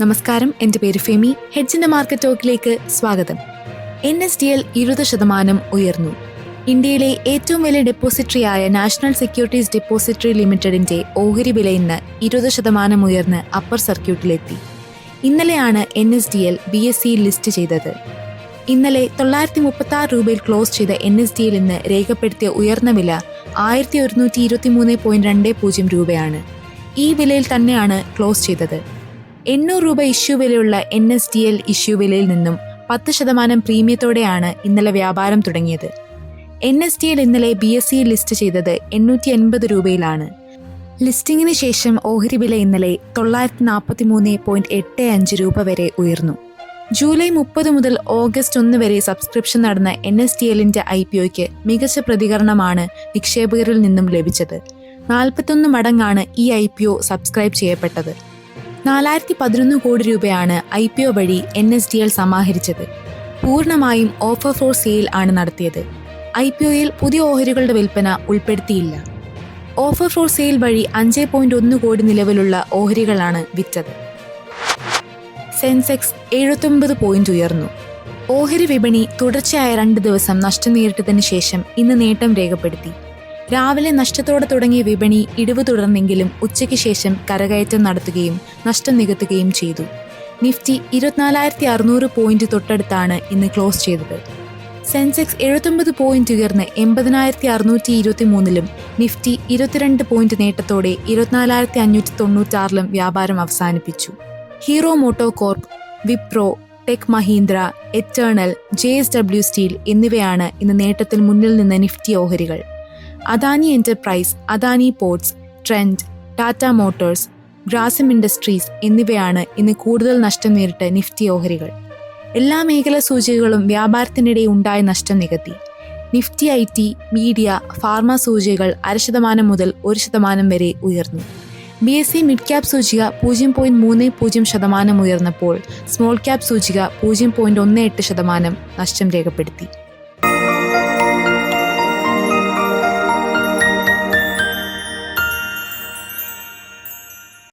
നമസ്കാരം എന്റെ പേര് ഫെമി. ഹെഡ്ജിന്റെ മാർക്കറ്റ് ടോക്കിലേക്ക് സ്വാഗതം. എൻ എസ് ഡി എൽ ഇരുപത് ശതമാനം ഉയർന്നു. ഇന്ത്യയിലെ ഏറ്റവും വലിയ ഡെപ്പോസിറ്ററിയായ നാഷണൽ സെക്യൂരിറ്റീസ് ഡെപ്പോസിറ്ററി ലിമിറ്റഡിന്റെ ഓഹരി വില ഇന്ന് ഇരുപത് ശതമാനം ഉയർന്ന് അപ്പർ സർക്യൂട്ടിലെത്തി. ഇന്നലെയാണ് N S D L B S C list ചെയ്തത്. ഇന്നലെ തൊള്ളായിരത്തി മുപ്പത്തി ആറ് രൂപയിൽ ക്ലോസ് ചെയ്ത എൻ എസ് ഡി എൽ ഇന്ന് രേഖപ്പെടുത്തിയ ഉയർന്ന വില ആയിരത്തി ഒരുന്നൂറ്റി ഇരുപത്തി മൂന്ന് പോയിന്റ് രണ്ട് പൂജ്യം രൂപയാണ്. ഈ വിലയിൽ തന്നെയാണ് ക്ലോസ് ചെയ്തത്. എണ്ണൂറ് രൂപ ഇഷ്യൂ വിലയുള്ള N S D L issue വിലയിൽ നിന്നും പത്ത് ശതമാനം പ്രീമിയത്തോടെയാണ് ഇന്നലെ വ്യാപാരം തുടങ്ങിയത്. എൻ എസ് ഡി എൽ ഇന്നലെ ബി എസ് സിയിൽ ലിസ്റ്റ് ചെയ്തത് എണ്ണൂറ്റി എൺപത് രൂപയിലാണ്. ലിസ്റ്റിംഗിന് ശേഷം ഓഹരി വില ഇന്നലെ തൊള്ളായിരത്തി നാൽപ്പത്തി മൂന്ന് പോയിന്റ് എട്ട് അഞ്ച് രൂപ വരെ ഉയർന്നു. ജൂലൈ മുപ്പത് മുതൽ ഓഗസ്റ്റ് ഒന്ന് വരെ സബ്സ്ക്രിപ്ഷൻ നടന്ന എൻ എസ് ഡി എല്ലിന്റെ ഐ പി ഒയ്ക്ക് മികച്ച പ്രതികരണമാണ് നിക്ഷേപകരിൽ നിന്നും ലഭിച്ചത്. നാൽപ്പത്തൊന്ന് മടങ്ങാണ് ഈ ഐ പി ഒ സബ്സ്ക്രൈബ് ചെയ്യപ്പെട്ടത്. നാലായിരത്തി പതിനൊന്ന് കോടി രൂപയാണ് ഐ പി ഒ വഴി എൻ എസ് ഡി എൽ സമാഹരിച്ചത്. പൂർണമായും ഓഫർ ഫോർ സെയിൽ ആണ് നടത്തിയത്. ഐ പി ഒയിൽ പുതിയ ഓഹരികളുടെ വിൽപ്പന ഉൾപ്പെടുത്തിയില്ല. ഓഫർ ഫോർ സെയിൽ വഴി അഞ്ച് പോയിന്റ് ഒന്ന് കോടി നിലവിലുള്ള ഓഹരികളാണ് വിറ്റത്. സെൻസെക്സ് എഴുപത്തൊമ്പത് പോയിന്റ് ഉയർന്നു. ഓഹരി വിപണി തുടർച്ചയായ രണ്ട് ദിവസം നഷ്ടം നേരിട്ടതിന് ശേഷം ഇന്ന് നേട്ടം രേഖപ്പെടുത്തി. രാവിലെ നഷ്ടത്തോടെ തുടങ്ങിയ വിപണി ഇടിവ് തുടർന്നെങ്കിലും ഉച്ചയ്ക്ക് ശേഷം കരകയറ്റം നടത്തുകയും നഷ്ടം നികത്തുകയും ചെയ്തു. നിഫ്റ്റി ഇരുപത്തിനാലായിരത്തി അറുന്നൂറ് പോയിന്റ് തൊട്ടടുത്താണ് ഇന്ന് ക്ലോസ് ചെയ്തത്. സെൻസെക്സ് എഴുപത്തൊമ്പത് പോയിന്റ് ഉയർന്ന് എൺപതിനായിരത്തി അറുന്നൂറ്റി ഇരുപത്തി മൂന്നിലും നിഫ്റ്റി ഇരുപത്തിരണ്ട് പോയിന്റ് നേട്ടത്തോടെ ഇരുപത്തിനാലായിരത്തി അഞ്ഞൂറ്റി തൊണ്ണൂറ്റാറിലും വ്യാപാരം അവസാനിപ്പിച്ചു. Hero motto corp Wipro tech Mahindra eternal J S W steel എന്നിവയാണ് ഇന്ന് നേട്ടത്തിൽ മുന്നിൽ നിന്ന് നിഫ്റ്റി ഓഹരികൾ. Adani enterprise Adani ports trend Tata Motors Grasim Industries എന്നിവയാണ് ഇന്ന് കൂടുതൽ നഷ്ടം നേരിട്ട നിഫ്റ്റി ഓഹരികൾ. എല്ലാ മേഖലാ സൂചികകളും വ്യാപാരത്തിനിടെ ഉണ്ടായ നഷ്ടം നികത്തി. Nifty I T media pharma സൂചികകൾ അര ശതമാനം മുതൽ ഒരു ശതമാനം വരെ ഉയർന്നു. B S C mid cap സൂചിക പൂജ്യം പോയിന്റ് മൂന്ന് പൂജ്യം ശതമാനം ഉയർന്നപ്പോൾ സ്മോൾ ക്യാപ് സൂചിക പൂജ്യം പോയിന്റ് ഒന്ന് എട്ട് ശതമാനം നഷ്ടം രേഖപ്പെടുത്തി.